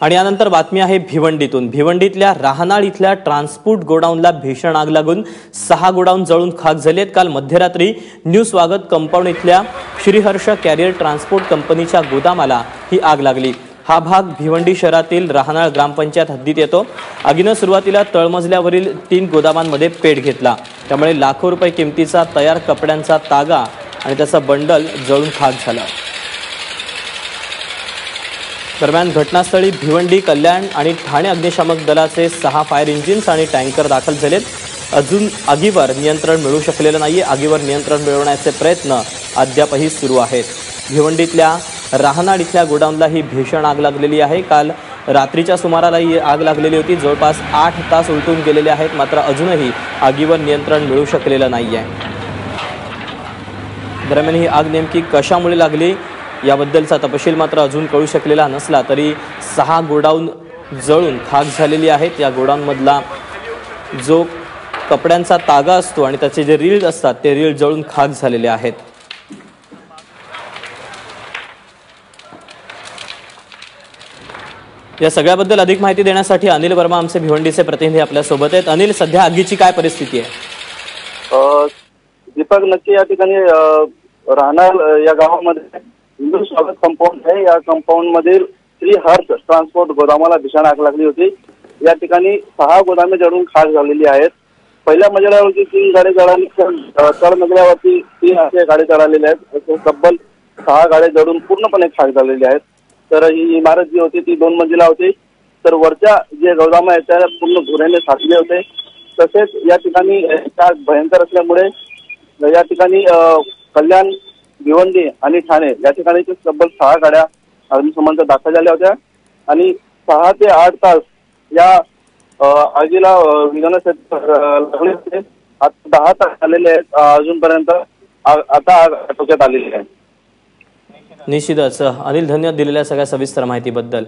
आणि यानंतर बातमी आहे भिवंडीतून. भिवंडीतल्या राहनाळ इथल्या ट्रान्सपोर्ट गोडाऊनला भीषण आग लागून सहा गोडाऊन जळून खाक झालेत. काल मध्यरात्री न्यू स्वागत कंपाऊंड इथल्या श्रीहर्ष कॅरियर ट्रान्सपोर्ट कंपनीच्या गोदामाला ही आग लागली. हा भाग भिवंडी शहरातील राहनाळ ग्रामपंचायत हद्दीत येतो. आगीनं सुरुवातीला तळमजल्यावरील तीन गोदामांमध्ये पेट घेतला. त्यामुळे लाखो रुपये किमतीचा तयार कपड्यांचा तागा आणि त्याचा बंडल जळून खाक झाला. दरम्यान घटनास्थळी भिवंडी कल्याण आणि ठाणे अग्निशामक दलाचे सहा फायर इंजिन्स आणि टँकर दाखल झालेत. अजून आगीवर नियंत्रण मिळू शकलेलं नाही आगीवर नियंत्रण मिळवण्याचे प्रयत्न अद्यापही सुरू आहेत. भिवंडीतल्या राहनाड इथल्या गोडाऊनला ही भीषण आग लागलेली आहे. काल रात्रीच्या सुमाराला ही आग लागलेली होती. जवळपास आठ तास उलटून गेलेले आहेत मात्र अजूनही आगीवर नियंत्रण मिळू शकलेलं नाही आहे दरम्यान ही आग नेमकी कशामुळे लागली? याबद्दलचा तपशील मात्र अजून कळू शकलेला नसला तरी सहा गोडाऊन जळून खाक झालेली आहेत. या गोडाऊनमधला जो कपड्यांचा तागा असतो आणि त्याचे जे रील्स असतात ते रील जळून खाक झालेले आहेत. या सगळ्याबद्दल अधिक माहिती देण्यासाठी अनिल वर्मा आमचे भिवंडीचे प्रतिनिधी आपल्यासोबत आहेत. अनिल सध्या आगीची काय परिस्थिती आहे? दीपक नक्की या ठिकाणी राहणार या गावामध्ये हिंदू स्वागत कंपाऊंड आहे या कंपाऊंड मधील श्री हर्ष ट्रान्सपोर्ट गोदामाला भीषण आग लागली होती. या ठिकाणी सहा गोदामे जळून खाक झालेली आहेत. पहिल्या मजल्यावरती तीन गाडी जळाली तर मजल्यावरती तीन असे गाडी जळालेल्या आहेत. तब्बल सहा गाड्या जळून पूर्णपणे खाक झालेल्या आहेत. तर ही इमारत जी होती ती दोन मंजिला होती. तर वरच्या जे गोदाम आहेत त्या पूर्ण धुऱ्याने साचले होते. तसेच या ठिकाणी भयंकर असल्यामुळे या ठिकाणी कल्याण भिवंडी आणि ठाणे या ठिकाणी तब्बल सहा गाड्या अग्निशमनच्या दाखल झाल्या होत्या. आणि सहा ते आठ तास या आगीला अ, लागले. होते आता दहा तास झालेले आहेत. अजूनपर्यंत आता आग आटोक्यात आलेली आहे. निश्चितच. अनिल धन्यवाद दिलेल्या सगळ्या सविस्तर माहितीबद्दल.